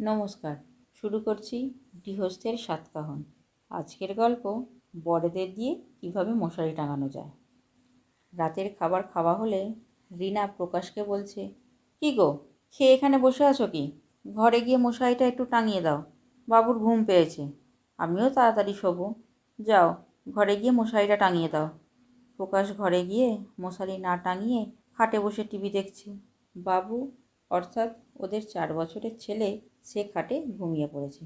নমস্কার, শুরু করছি গৃহস্থের সাতকাহন। আজকের গল্প বড়দের দিয়ে কীভাবে মশারি টাঙানো যায়। রাতের খাবার খাওয়া হলে রিনা প্রকাশকে বলছে, কি গো, খেয়ে এখানে বসে আছো কি? ঘরে গিয়ে মশারিটা একটু টাঙিয়ে দাও, বাবুর ঘুম পেয়েছে। আমিও তাড়াতাড়ি শোবো। যাও, ঘরে গিয়ে মশারিটা টাঙিয়ে দাও। প্রকাশ ঘরে গিয়ে মশারি না টাঙিয়ে খাটে বসে টিভি দেখছে। বাবু অর্থাৎ ওদের চার বছরের ছেলে সে খাটে ঘুমিয়ে পড়েছে।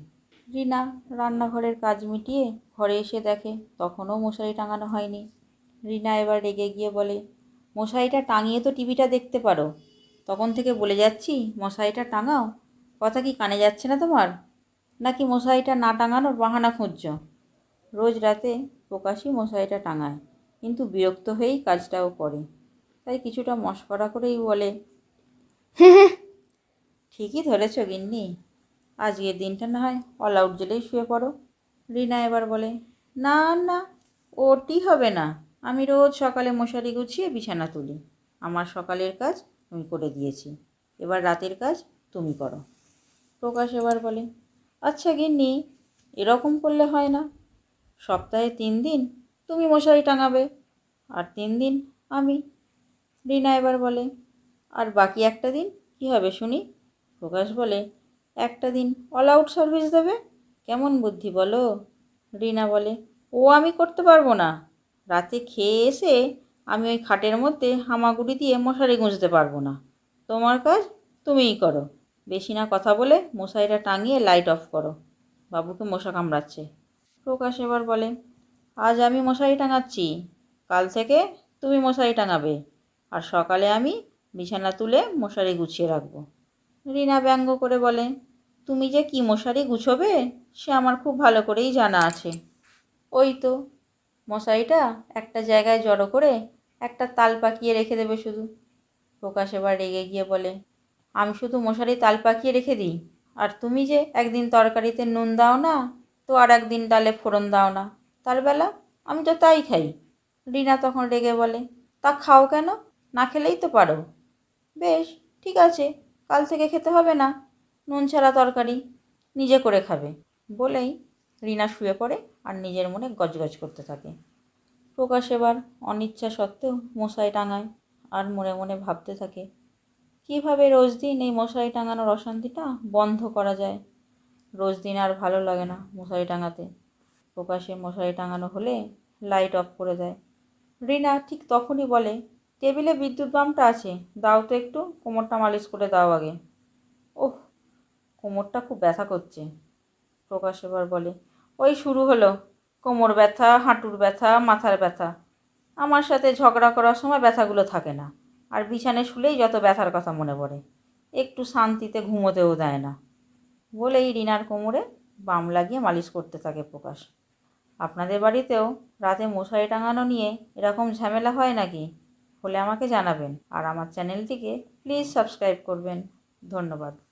রিনা রান্নাঘরের কাজ মিটিয়ে ঘরে এসে দেখে তখনও মশারি টাঙানো হয়নি। রিনা এবার রেগে গিয়ে বলে, মশারিটা টাঙিয়ে তো টিভিটা দেখতে পারো। তখন থেকে বলে যাচ্ছি, মশারিটা টাঙাও? কথা কি কানে যাচ্ছে না তোমার? নাকি মশারিটা না টাঙানোর বাহানা খুঁজছ? রোজ রাতে প্রকাশই মশারিটা টাঙায়, কিন্তু বিরক্ত হয়েই কাজটাও করে। তাই কিছুটা মস্করা করেই বলে ঠিকই ধরেছ গিন্নি। আজকের দিনটা না হয় অল আউট জেলেই শুয়ে পড়ো। রিনা এবার বলে, না না ওটি হবে না। আমি রোজ সকালে মশারি গুছিয়ে বিছানা তুলি। আমার সকালের কাজ আমি করে দিয়েছি। এবার রাতের কাজ তুমি করো। প্রকাশ এবার বলে আচ্ছা গিন্নি, এরকম করলে হয় না। সপ্তাহে তিন দিন তুমি মশারি টাঙাবে। আর তিন দিন আমি। রিনা এবার বলে আর বাকি একটা দিন কী হবে শুনি? প্রকাশ বলে, একটা দিন অল আউট সার্ভিস দেবে? কেমন বুদ্ধি বলো? রিনা বলে, ও আমি করতে পারব না। রাতে খেয়ে এসে আমি ওই খাটের মধ্যে হামাগুড়ি দিয়ে মশারি গুঁজতে পারব না। তোমার কাজ তুমিই করো। বেশি না কথা বলে মশারিটা টাঙিয়ে লাইট অফ করো। বাবুকে মশা কামড়াচ্ছে। প্রকাশ এবার বলে, আজ আমি মশারি টাঙাচ্ছি। কাল থেকে তুমি মশারি টাঙাবে। আর সকালে আমি বিছানা তুলে মশারি গুছিয়ে রাখব। রিনা ব্যঙ্গ করে বলে, তুমি যে কি মশারি গুছোবে, সে আমার খুব ভালো করেই জানা আছে। ওই তো, মশারিটা একটা জায়গায় জড়ো করে একটা তাল পাকিয়ে রেখে দেবে শুধু। প্রকাশ এবার রেগে গিয়ে বলে, আমি শুধু মশারি তাল পাকিয়ে রেখে দিই, আর তুমি যে একদিন তরকারিতে নুন দাও না, তো আর একদিন ডালে ফোড়ন দাও না, তার বেলা আমি তো তাই খাই। রিনা তখন রেগে বলে, তা খাও কেন? না খেলেই তো পারো। বেশ, ঠিক আছে, কাল থেকে খেতে হবে না। নুন ছাড়া তরকারি নিজে করে খাবে, বলেই রিনা শুয়ে পড়ে আর নিজের মনে গজগজ করতে থাকে। প্রকাশ এবার অনিচ্ছা সত্ত্বেও মশারি টাঙায় আর মনে মনে ভাবতে থাকে, কীভাবে রোজ দিন এই মশারি টাঙানোর অশান্তিটা বন্ধ করা যায়? রোজ দিন আর ভালো লাগে না মশারি টাঙাতে। প্রকাশে মশারি টাঙানো হলে লাইট অফ করে দেয়। রিনা ঠিক তখনই বলে টেবিলে বিদ্যুৎ বামটা আছে। দাও তো একটু, কোমরটা মালিশ করে দাও আগে। ওহ, কোমরটা খুব ব্যথা করছে, প্রকাশ এবার বলে। ওই শুরু হলো, কোমর ব্যথা, হাঁটুর ব্যথা, মাথার ব্যথা। আমার সাথে ঝগড়া করার সময় ব্যথাগুলো থাকে না, আর বিছানে শুলেই যত ব্যথার কথা মনে পড়ে। একটু শান্তিতে ঘুমোতেও দেয় না। বলেই রিনার কোমরে বাম লাগিয়ে মালিশ করতে থাকে প্রকাশ। আপনাদের বাড়িতেও রাতে মশারি টাঙানো নিয়ে এরকম ঝামেলা হয় নাকি? হলে আমাকে জানাবেন আর আমার চ্যানেলটিকে প্লিজ সাবস্ক্রাইব করবেন। ধন্যবাদ।